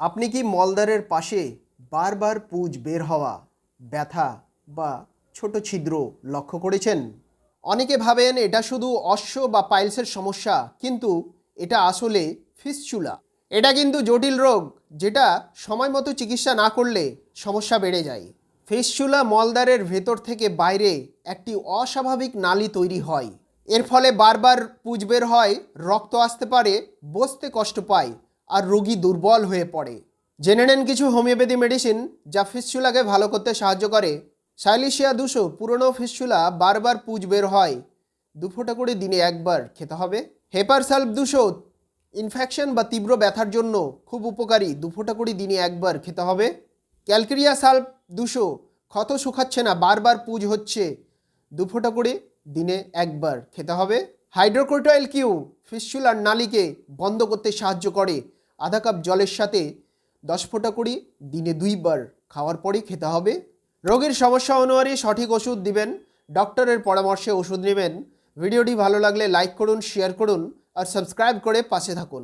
আপনি কি মলদ্বারের পাশে বারবার পুজ বের হওয়া, ব্যথা বা ছোট ছিদ্র লক্ষ্য করেছেন? অনেকে ভাবেন এটা শুধু অশ্ব বা পাইলসের সমস্যা, কিন্তু এটা আসলে ফিসচুলা। এটা কিন্তু জটিল রোগ, যেটা সময় মতো চিকিৎসা না করলে সমস্যা বেড়ে যায়। ফিসচুলা মলদ্বারের ভেতর থেকে বাইরে একটি অস্বাভাবিক নালি তৈরি হয়। এর ফলে বারবার পুজ বের হয়, রক্ত আসতে পারে, বসতে কষ্ট পায় আর রোগী দুর্বল হয়ে পড়ে। জেনে নেন কিছু হোমিওপ্যাথি মেডিসিন যা ফিসচুলাকে ভালো করতে সাহায্য করে। সাইলিশিয়া দুশো পুরনো ফিসচুলা বারবার পুজ বের হয়। দু ফোঁটা করে দিনে একবার খেতে হবে। হেপার সালফ দুশো ইনফেকশন বা তীব্র ব্যথার জন্য খুব উপকারী। দু ফোঁটা করে দিনে একবার খেতে হবে। ক্যালকেরিয়া সালফ দুশো ক্ষত শুকাচ্ছে না, বারবার পুজ হচ্ছে। দু ফোঁটা করে দিনে একবার খেতে হবে। হাইড্রোক্রোটাইল কিউ ফিসচুলার নালীকে বন্ধ করতে সাহায্য করে। আধা কাপ জলের সাথে দশ ফোঁটা করে দিনে দুইবার খাওয়ার পরই খেতে হবে। রোগীর সমস্যা অনুযায়ী সঠিক ওষুধ দিবেন, ডক্টরের পরামর্শে ওষুধ নেবেন। ভিডিওটি ভালো লাগলে লাইক করুন শেয়ার করুন আর সাবস্ক্রাইব করে পাশে থাকুন।